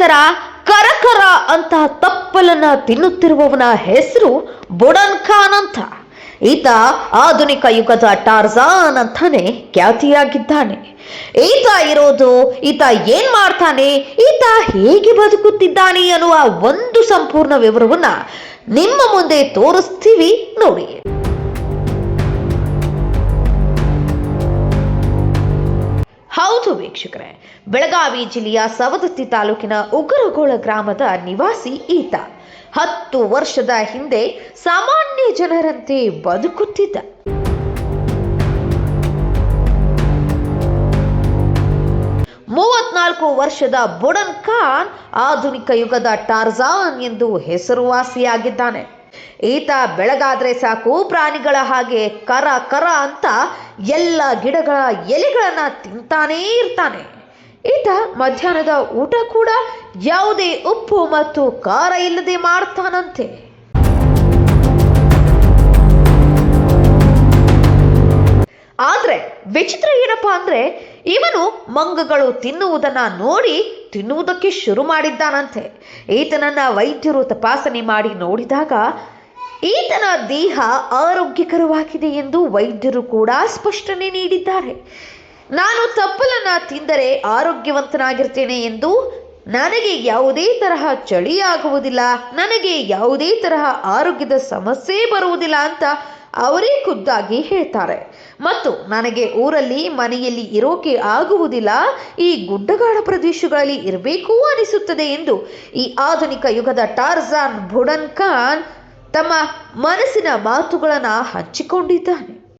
ತರ ಕರಕರ ಅಂತ ತಪ್ಪಲನ್ನ ತಿನ್ನುತ್ತಿರುವವನ ಹೆಸರು ಬುಡನ್ ಖಾನ್ ಅಂತ. ಈತ ಆಧುನಿಕ ಯುಗದ ಟಾರ್ಜಾನ್ ಅಂತಾನೆ ಖ್ಯಾತಿಯಾಗಿದ್ದಾನೆ. ಈತ ಇರೋದು, ಈತ ಏನ್ ಮಾಡ್ತಾನೆ, ಈತ ಹೇಗೆ ಬದುಕುತ್ತಿದ್ದಾನೆ ಅನ್ನುವ ಒಂದು ಸಂಪೂರ್ಣ ವಿವರವನ್ನ ನಿಮ್ಮ ಮುಂದೆ ತೋರಿಸ್ತೀವಿ ನೋಡಿ. ಹೌದು ವೀಕ್ಷಕರೇ, ಬೆಳಗಾವಿ ಜಿಲ್ಲೆಯ ಸವದತ್ತಿ ತಾಲೂಕಿನ ಉಗ್ರಗೋಳ ಗ್ರಾಮದ ನಿವಾಸಿ ಈತ. ಹತ್ತು ವರ್ಷದ ಹಿಂದೆ ಸಾಮಾನ್ಯ ಜನರಂತೆ ಬದುಕುತ್ತಿದ್ದ. ಮೂವತ್ನಾಲ್ಕು ವರ್ಷದ ಬುಡನ್ ಖಾನ್ ಆಧುನಿಕ ಯುಗದ ಟಾರ್ಜಾನ್ ಎಂದು ಹೆಸರುವಾಸಿಯಾಗಿದ್ದಾನೆ. ಈತ ಬೆಳಗಾದ್ರೆ ಸಾಕು, ಪ್ರಾಣಿಗಳ ಹಾಗೆ ಕರ ಕರ ಅಂತ ಎಲ್ಲ ಗಿಡಗಳ ಎಲೆಗಳನ್ನ ತಿಂತಾನೇ ಇರ್ತಾನೆ. ಈತ ಮಧ್ಯಾಹ್ನದ ಊಟ ಕೂಡ ಯಾವುದೇ ಉಪ್ಪು ಮತ್ತು ಖಾರ ಇಲ್ಲದೆ ಮಾಡ್ತಾನಂತೆ. ಆದ್ರೆ ವಿಚಿತ್ರ ಏನಪ್ಪಾ ಅಂದ್ರೆ, ಇವನು ಮಂಗಗಳು ತಿನ್ನುವುದನ್ನ ನೋಡಿ ತಿನ್ನುವುದಕ್ಕೆ ಶುರು ಮಾಡಿದ್ದಾನಂತೆ. ಈತನನ್ನ ವೈದ್ಯರು ತಪಾಸಣೆ ಮಾಡಿ ನೋಡಿದಾಗ, ಈತನ ದೇಹ ಆರೋಗ್ಯಕರವಾಗಿದೆ ಎಂದು ವೈದ್ಯರು ಕೂಡ ಸ್ಪಷ್ಟನೆ ನೀಡಿದ್ದಾರೆ. ನಾನು ತಪ್ಪಲನ್ನ ತಿಂದರೆ ಆರೋಗ್ಯವಂತನಾಗಿರ್ತೇನೆ ಎಂದು ನನಗೆ ಯಾವುದೇ ತರಹ ಚಳಿ ಆಗುವುದಿಲ್ಲ ನನಗೆ ಯಾವುದೇ ತರಹ ಆರೋಗ್ಯದ ಸಮಸ್ಯೆ ಬರುವುದಿಲ್ಲ ಅಂತ ಅವರೇ ಖುದ್ದಾಗಿ ಹೇಳ್ತಾರೆ. ಮತ್ತು ನನಗೆ ಊರಲ್ಲಿ ಮನೆಯಲ್ಲಿ ಇರೋಕೆ ಆಗುವುದಿಲ್ಲ. ಈ ಗುಡ್ಡಗಾಡ ಪ್ರದೇಶಗಳಲ್ಲಿ ಇರಬೇಕು ಅನಿಸುತ್ತದೆ ಎಂದು ಈ ಆಧುನಿಕ ಯುಗದ ಟಾರ್ಜಾನ್ ಬುಡನ್ ಖಾನ್ ತಮ್ಮ ಮನಸ್ಸಿನ ಮಾತುಗಳನ್ನು ಹಂಚಿಕೊಂಡಿದ್ದಾನೆ.